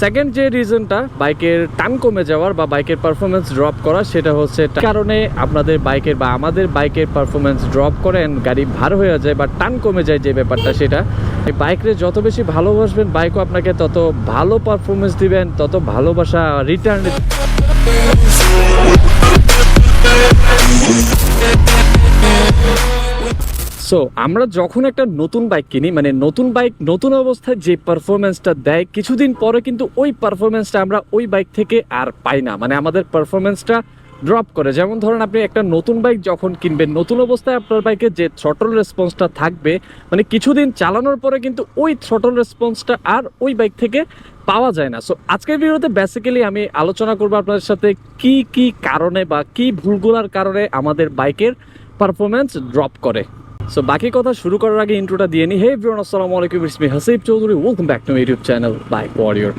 Second যে রিজনটা বাইকের টান কমে যাওয়ার বা বাইকের পারফরমেন্স ড্রপ করা সেটা হচ্ছে কারণে আপনাদের বাইকের বা আমাদের বাইকের পারফরমেন্স ড্রপ করেন গাড়ি ভার হয়ে যায় বা টান কমে যায় যে ব্যাপারটা, সেটা। এই বাইকরে যত বেশি ভালোবাসবেন বাইকও আপনাকে তত ভালো পারফরমেন্স দিবেন, তত ভালোবাসা রিটার্ন সো আমরা যখন একটা নতুন বাইক কিনি মানে নতুন বাইক নতুন অবস্থায় যে পারফরমেন্সটা দেয়, কিছুদিন পরে কিন্তু ওই পারফরমেন্সটা আমরা ওই বাইক থেকে আর পাই না। মানে আমাদের পারফরমেন্সটা ড্রপ করে। যেমন ধরেন আপনি একটা নতুন বাইক যখন কিনবেন, নতুন অবস্থায় আপনার বাইকে যে থ্রটল রেসপন্সটা থাকবে মানে কিছুদিন চালানোর পরে কিন্তু ওই থ্রটল রেসপন্সটা আর ওই বাইক থেকে পাওয়া যায় না। সো আজকের ভিডিওতে বেসিক্যালি আমি আলোচনা করব আপনাদের সাথে কি কি কারণে বা কি ভুলগুলার কারণে আমাদের বাইকের পারফরমেন্স ড্রপ করে। সো বাকি কথা শুরু করার আগে ইন্ট্রোটা দিয়ে নি। হে ব্রিয়ন আসসালামু আলাইকুম ইসমি Hasib Chowdhury welcome back to YouTube channel bike warrior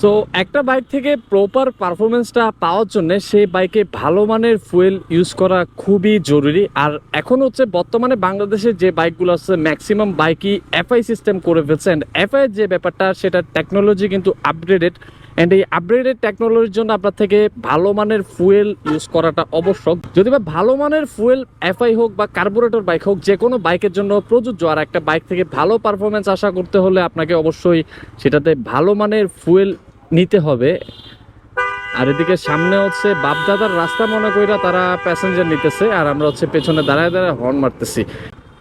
so একটা বাইক থেকে প্রপার পারফরমেন্সটা পাওয়ার জন্য সেই বাইকে ভালো মানের ফুয়েল ইউজ করা খুবই জরুরি। আর এখন হচ্ছে বর্তমানে বাংলাদেশে যে বাইকগুলো আছে ম্যাক্সিমাম বাইকই এফআই সিস্টেম করে ফেলছে। অ্যান্ড এফআই যে ব্যাপারটা, সেটা টেকনোলজি কিন্তু আপগ্রেডেড অ্যান্ড এই আপগ্রেডেড টেকনোলজির জন্য আপনার থেকে ভালো মানের ফুয়েল ইউজ করাটা আবশ্যক। যদি বা ভালো মানের ফুয়েল এফআই হোক বা কার্বোরেটর বাইক হোক যে কোনো বাইকের জন্য প্রযোজ্য। আর একটা বাইক থেকে ভালো পারফরমেন্স আশা করতে হলে আপনাকে অবশ্যই সেটাতে ভালো মানের ফুয়েল নিতে হবে। আর এদিকে সামনে হচ্ছে বাপদাদার রাস্তা, মনে কইরা তারা প্যাসেঞ্জার নিতেছে। আর আমরা হচ্ছে পেছনে দাঁড়ায় দাঁড়ায় হর্ন মারতেছি।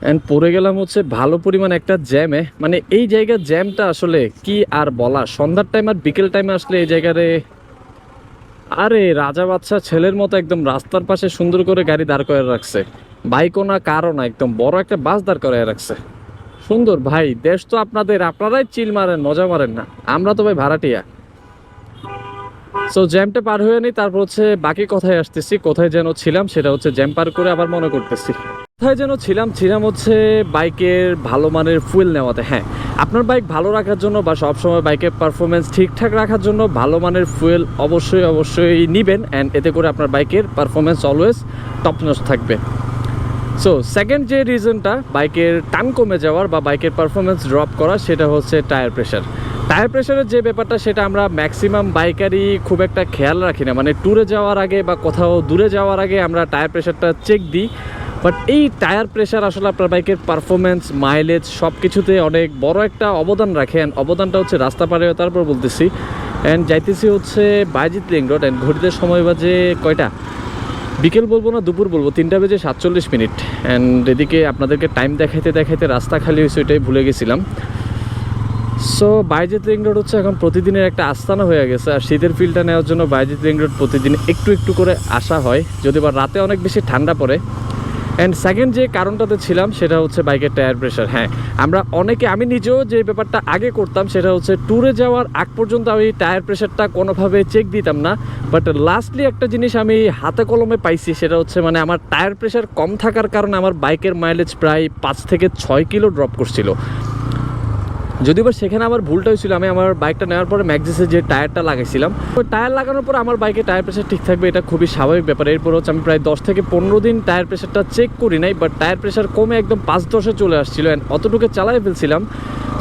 অ্যান্ড পড়ে গেলাম হচ্ছে ভালো পরিমাণ একটা জ্যামে। মানে এই জায়গার জ্যামটা আসলে কি আর বলা? সন্ধ্যার টাইম আর বিকেল টাইমে আসলে এই জায়গারে আরে রাজা বাচ্চা ছেলের মতো একদম রাস্তার পাশে সুন্দর করে গাড়ি দাঁড় করে রাখছে। বাইকও না, কারও না, একদম বড় একটা বাস দাঁড় করে রাখছে। সুন্দর ভাই, দেশ তো আপনাদের, আপনারাই চিল মারেন, মজা মারেন না। আমরা তো ভাই ভাড়াটিয়া। সো জ্যামটা পার হয়ে নি তারপর হচ্ছে বাকি কথায় আসতেছি, কোথায় যেন ছিলাম, সেটা হচ্ছে জ্যাম পার করে আবার মনে করতেছি। কোথায় যেন ছিলাম? ছিলাম হচ্ছে বাইকের ভালো মানের ফুয়েল নেওয়াতে। হ্যাঁ আপনার বাইক ভালো রাখার জন্য বা সবসময় বাইকের পারফরমেন্স ঠিকঠাক রাখার জন্য ভালো মানের ফুয়েল অবশ্যই অবশ্যই নিবেন অ্যান্ড এতে করে আপনার বাইকের পারফরমেন্স অলওয়েজ টপ নচ থাকবে। সো সেকেন্ড যে রিজনটা বাইকের টান কমে যাওয়ার বা বাইকের পারফরমেন্স ড্রপ করা সেটা হচ্ছে টায়ার প্রেশার টায়ার প্রেশারের যে ব্যাপারটা, সেটা আমরা ম্যাক্সিমাম বাইকারই খুব একটা খেয়াল রাখি না। মানে ট্যুরে যাওয়ার আগে বা কোথাও দূরে যাওয়ার আগে আমরা টায়ার প্রেশারটা চেক দিই। বাট এই টায়ার প্রেশার আসলে আপনার বাইকের পারফরমেন্স মাইলেজ সব কিছুতে অনেক বড় একটা অবদান রাখে। And অবদানটা হচ্ছে রাস্তা পারে তারপর বলতেছি। অ্যান্ড যাইতেছি হচ্ছে বাইজিৎ লিং রোড অ্যান্ড ঘড়িতে সময় বাজে কয়টা? বিকেল বলব না, দুপুর বলব, তিনটা বেজে সাতচল্লিশ মিনিট। অ্যান্ড এদিকে আপনাদেরকে টাইম দেখাইতে দেখাইতে রাস্তা খালি হয়েছে, ওইটাই ভুলে গেছিলাম। সো বাইজিৎ রিং রোড হচ্ছে এখন প্রতিদিনের একটা আস্তানা হয়ে গেছে। আর শীতের ফিলটা নেওয়ার জন্য বাইজিৎ রিং রোড প্রতিদিন একটু একটু করে আসা হয়। যদি বা রাতে অনেক বেশি ঠান্ডা পড়ে। অ্যান্ড সেকেন্ড যে কারণটাতে ছিলাম, সেটা হচ্ছে বাইকের টায়ার প্রেশার হ্যাঁ আমরা অনেকে, আমি নিজেও যে ব্যাপারটা আগে করতাম, সেটা হচ্ছে ট্যুরে যাওয়ার আগ পর্যন্ত আমি টায়ার প্রেশারটা কোনোভাবে চেক দিতাম না। বাট লাস্টলি একটা জিনিস আমি হাতে কলমে পাইছি, সেটা হচ্ছে মানে আমার টায়ার প্রেশার কম থাকার কারণে আমার বাইকের মাইলেজ প্রায় পাঁচ থেকে ছয় কিলো ড্রপ করছিল। যদিও বা সেখানে আমার ভুলটা হয়েছিল, আমি আমার বাইকটা নেওয়ার পরে ম্যাগজিসে যে টায়ারটা লাগাইছিলাম। তো টায়ার লাগানোর পর আমার বাইকে টায়ার প্রেশার ঠিক থাকবে, এটা খুবই স্বাভাবিক ব্যাপার। এরপর হচ্ছে আমি প্রায় দশ থেকে পনেরো দিন টায়ার প্রেশারটা চেক করি নাই বাট টায়ার প্রেশার কমে একদম পাঁচ দশে চলে আসছিল। অ্যান্ড অতটুকু চালাই ফেলছিলাম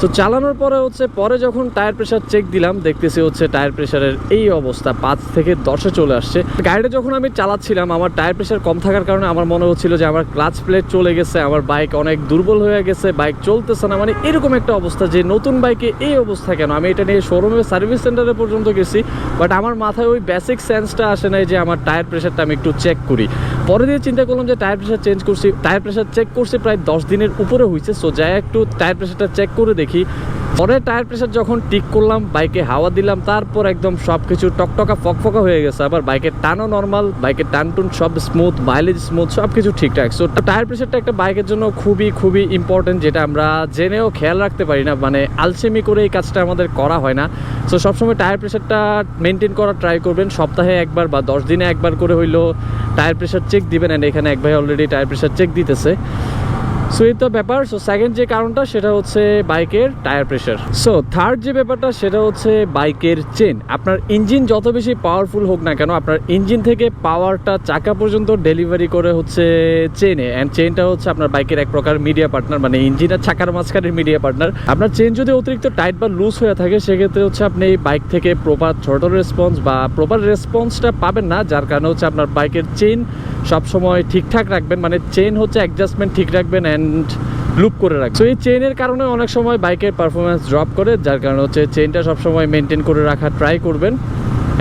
তো চালানোর পরে হচ্ছে, পরে যখন টায়ার প্রেশার চেক দিলাম, দেখতেছি হচ্ছে টায়ার প্রেশারের এই অবস্থা, পাঁচ থেকে দশে চলে আসছে। গাড়িটা যখন আমি চালাচ্ছিলাম, আমার টায়ার প্রেশার কম থাকার কারণে আমার মনে হচ্ছিল যে, আমার ক্লাচ প্লেট চলে গেছে, আমার বাইক অনেক দুর্বল হয়ে গেছে বাইক চলতেছে না। মানে এরকম একটা অবস্থা যে, নতুন বাইকে এই অবস্থা কেন? আমি এটা নিয়ে শোরুমে সার্ভিস সেন্টারে পর্যন্ত গেছি বাট আমার মাথায় ওই বেসিক সেন্সটা আসে নাই যে, আমার টায়ার প্রেশারটা আমি একটু চেক করি। পরে দিয়ে চিন্তা করলাম যে টায়ার প্রেশার চেঞ্জ করছি। টায়ার প্রেশার চেক করছি, প্রায় দশ দিনের উপরে হয়েছে সো যাই একটু টায়ার প্রেশারটা চেক করে দেখি। পরে টায়ার প্রেশার যখন ঠিক করলাম বাইকে হাওয়া দিলাম, তারপর একদম সব কিছু টকটকা, ফকফকা হয়ে গেছে। আবার বাইকের টানও নর্মাল বাইকের টান টুন সব স্মুথ মাইলেজ স্মুথ সব কিছু ঠিকঠাক সো টায়ার প্রেশারটা একটা বাইকের জন্য খুবই খুবই ইম্পর্টেন্ট যেটা আমরা জেনেও খেয়াল রাখতে পারি না মানে আলসেমি করে এই কাজটা আমাদের করা হয় না। সো সবসময় টায়ার প্রেশারটা মেনটেন করার ট্রাই করবেন। সপ্তাহে একবার বা দশ দিনে একবার করে হইলেও টায়ার প্রেশার চেক দিবেন। অ্যান্ড এখানে এক ভাই অলরেডি টায়ার প্রেশার চেক দিতেছে। সো এই তো ব্যাপার। সো সেকেন্ড যে কারণটা, সেটা হচ্ছে বাইকের টায়ার প্রেশার সো থার্ড যে ব্যাপারটা, সেটা হচ্ছে বাইকের চেন আপনার ইঞ্জিন যত বেশি পাওয়ারফুল হোক না কেন, আপনার ইঞ্জিন থেকে পাওয়ারটা চাকা পর্যন্ত ডেলিভারি করে হচ্ছে চেনে অ্যান্ড চেনটা হচ্ছে আপনার বাইকের এক প্রকার মিডিয়া পার্টনার মানে ইঞ্জিন আর চাকার মাঝখানের মিডিয়া পার্টনার আপনার চেন যদি অতিরিক্ত টাইট বা লুজ হয়ে থাকে, সেক্ষেত্রে হচ্ছে আপনি এই বাইক থেকে প্রপার ছোট রেসপন্স বা প্রপার রেসপন্সটা পাবেন না। যার কারণে হচ্ছে আপনার বাইকের চেন সবসময় ঠিকঠাক রাখবেন মানে চেন হচ্ছে অ্যাডজাস্টমেন্ট ঠিক রাখবেন অ্যান্ড লুপ করে রাখবেন। তো এই চেনের কারণে অনেক সময় বাইকের পারফরমেন্স ড্রপ করে, যার কারণে হচ্ছে চেনটা সবসময় মেনটেন করে রাখা ট্রাই করবেন।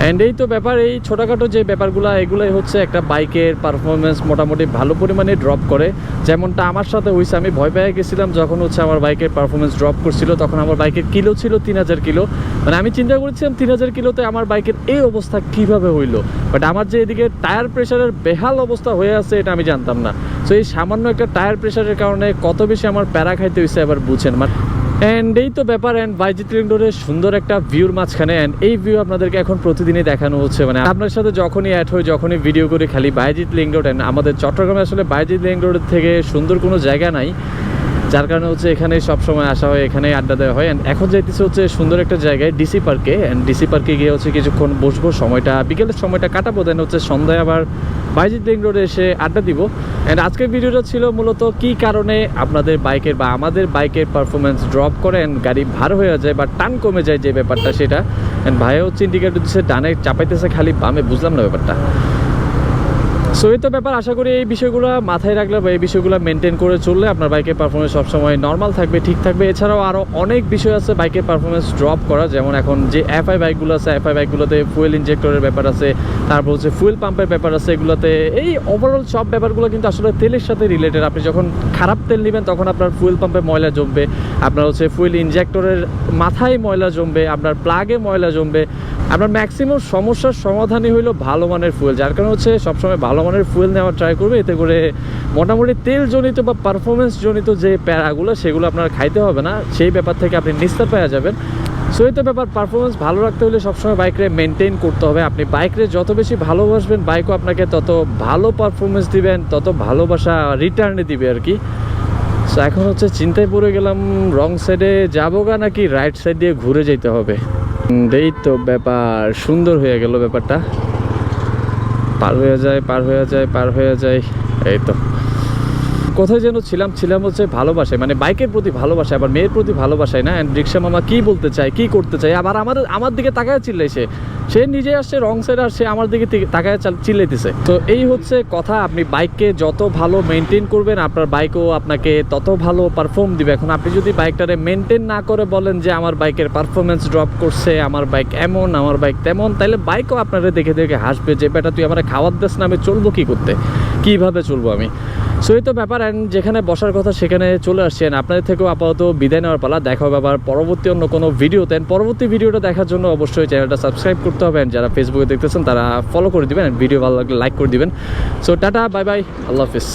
অ্যান্ড এই তো ব্যাপার, এই ছোটোখাটো যে ব্যাপারগুলো, এগুলোই হচ্ছে একটা বাইকের পারফরমেন্স মোটামুটি ভালো পরিমাণে ড্রপ করে। যেমনটা আমার সাথে হয়েছে আমি ভয় পেয়ে গেছিলাম যখন হচ্ছে আমার বাইকের পারফরমেন্স ড্রপ করছিল, তখন আমার বাইকের কিলো ছিল তিন হাজার কিলো মানে আমি চিন্তা করেছিলাম তিন হাজার কিলোতে আমার বাইকের এই অবস্থা কীভাবে হইল? বাট আমার যে এদিকে টায়ার প্রেশারের বেহাল অবস্থা হয়ে আছে, এটা আমি জানতাম না। সো এই সামান্য একটা টায়ার প্রেশারের কারণে কত বেশি আমার প্যারা খাইতে হয়েছে এবার বুঝেন। মানে অ্যান্ড এই তো ব্যাপার অ্যান্ড বাইজিৎ রোডের সুন্দর একটা ভিউর মাঝখানে অ্যান্ড এই ভিউ আপনাদেরকে এখন প্রতিদিনই দেখানো হচ্ছে। মানে আপনার সাথে যখনই অ্যাড হয়ে যখনই ভিডিও করে, খালি বাইজিৎ লিং রোড অ্যান্ড আমাদের চট্টগ্রামে আসলে বাইজিৎ লিং রোডের থেকে সুন্দর কোনো জায়গা নাই। যার কারণে হচ্ছে এখানে সবসময় আসা হয়, এখানে আড্ডা দেওয়া হয়। অ্যান্ড এখন যাইতেছে হচ্ছে সুন্দর একটা জায়গায় ডিসি পার্কে অ্যান্ড ডিসি পার্কে গিয়ে হচ্ছে কিছুক্ষণ বসবো, সময়টা, বিকেলের সময়টা কাটাবো দেন হচ্ছে সন্ধ্যায় আবার বাইজিৎ লিঙ্ক রোডে এসে আড্ডা দিব। অ্যান্ড আজকের ভিডিওটা ছিল মূলত কি কারণে আপনাদের বাইকের বা আমাদের বাইকের পারফরমেন্স ড্রপ করে and গাড়ি ভার হয়ে যায় বা টান কমে যায় যে ব্যাপারটা সেটা। অ্যান্ড ভাই হচ্ছে ইন্ডিকেটর দিচ্ছে ডানে চাপাইতেছে, খালি বামে, বুঝলাম না ব্যাপারটা। সো এই তো ব্যাপার, আশা করি এই বিষয়গুলো মাথায় রাখলে বা এই বিষয়গুলো মেনটেন করে চললে আপনার বাইকের পারফরমেন্স সবসময় নর্মাল থাকবে, ঠিক থাকবে। এছাড়াও আরও অনেক বিষয় আছে বাইকের পারফরমেন্স ড্রপ করা যেমন এখন যে এফআই বাইকগুলো আছে এফআই বাইকগুলোতে ফুয়েল ইনজেক্টরের ব্যাপার আছে, তারপর হচ্ছে ফুয়েল পাম্পের ব্যাপার আছে, এগুলোতে এই ওভারঅল সব ব্যাপারগুলো কিন্তু আসলে তেলের সাথে রিলেটেড আপনি যখন খারাপ তেল নেবেন, তখন আপনার ফুয়েল পাম্পে ময়লা জমবে, আপনার হচ্ছে ফুয়েল ইনজেক্টরের মাথায় ময়লা জমবে, আপনার প্লাগে ময়লা জমবে। আপনার ম্যাক্সিমাম সমস্যার সমাধানই হইল ভালো মানের ফুয়েল যার কারণে হচ্ছে সবসময় ভালো মানের ফুয়েল নেওয়ার ট্রাই করবে, এতে করে মোটামুটি তেল জনিত বা পারফরমেন্স জনিত যে প্যারাগুলো, সেগুলো আপনার খাইতে হবে না। সেই ব্যাপার থেকে আপনি নিস্তার পাওয়া যাবেন। সো এই তো ব্যাপার পারফরমেন্স ভালো রাখতে হলে সবসময় বাইকরে মেনটেন করতে হবে। আপনি বাইকরে যত বেশি ভালোবাসবেন বাইকও আপনাকে তত ভালো পারফরমেন্স দিবেন, তত ভালোবাসা রিটার্নে দিবে আর কি। সো এখন হচ্ছে চিন্তায় পড়ে গেলাম রং সাইডে যাব গা নাকি রাইট সাইড দিয়ে ঘুরে যেতে হবে? এই তো ব্যাপার, সুন্দর হয়ে গেল ব্যাপারটা। পার হয়ে যায়, পার হয়ে যায়, পার হয়ে যায়। এই তো। কোথায় যেন ছিলাম ছিলাম হচ্ছে ভালোবাসায় মানে বাইকের প্রতি ভালোবাসা আবার মেয়ের প্রতি ভালোবাসায় না? অ্যান্ড রিক্সা মামা কী বলতে চায়, কি করতে চায়? আবার আমার আমার দিকে তাকায় চিল্লাইছে সে নিজে আসছে, রং সাইড আর সে আমার দিকে তাকায় চাল- চিল্লাইতেছে। তো এই হচ্ছে কথা, আপনি বাইককে যত ভালো মেনটেন করবেন, আপনার বাইকও আপনাকে তত ভালো পারফর্ম দিবে। এখন আপনি যদি বাইকটারে মেনটেন না করে বলেন যে আমার বাইকের পারফরমেন্স ড্রপ করছে, আমার বাইক এমন, আমার বাইক তেমন তাহলে বাইকও আপনারা দেখে দেখে হাসবে যে, বেটা, তুই আমার খাওয়ার দাস না, আমি চলবো কি করতে? কীভাবে চলবো আমি? সো এই তো ব্যাপার অ্যান্ড যেখানে বসার কথা সেখানে চলে আসছেন আপনাদের থেকেও আপাতত বিদায় নেওয়ার পালা। দেখা হবে আবার পরবর্তী অন্য কোনো ভিডিওতে And পরবর্তী ভিডিওটা দেখার জন্য অবশ্যই চ্যানেলটা সাবস্ক্রাইব করতে হবে and যারা ফেসবুকে দেখতেছেন, তারা ফলো করে দিবেন ভিডিও ভালো লাগলে লাইক করে দিবেন। সো টাটা বাই বাই আল্লাহ হাফিজ।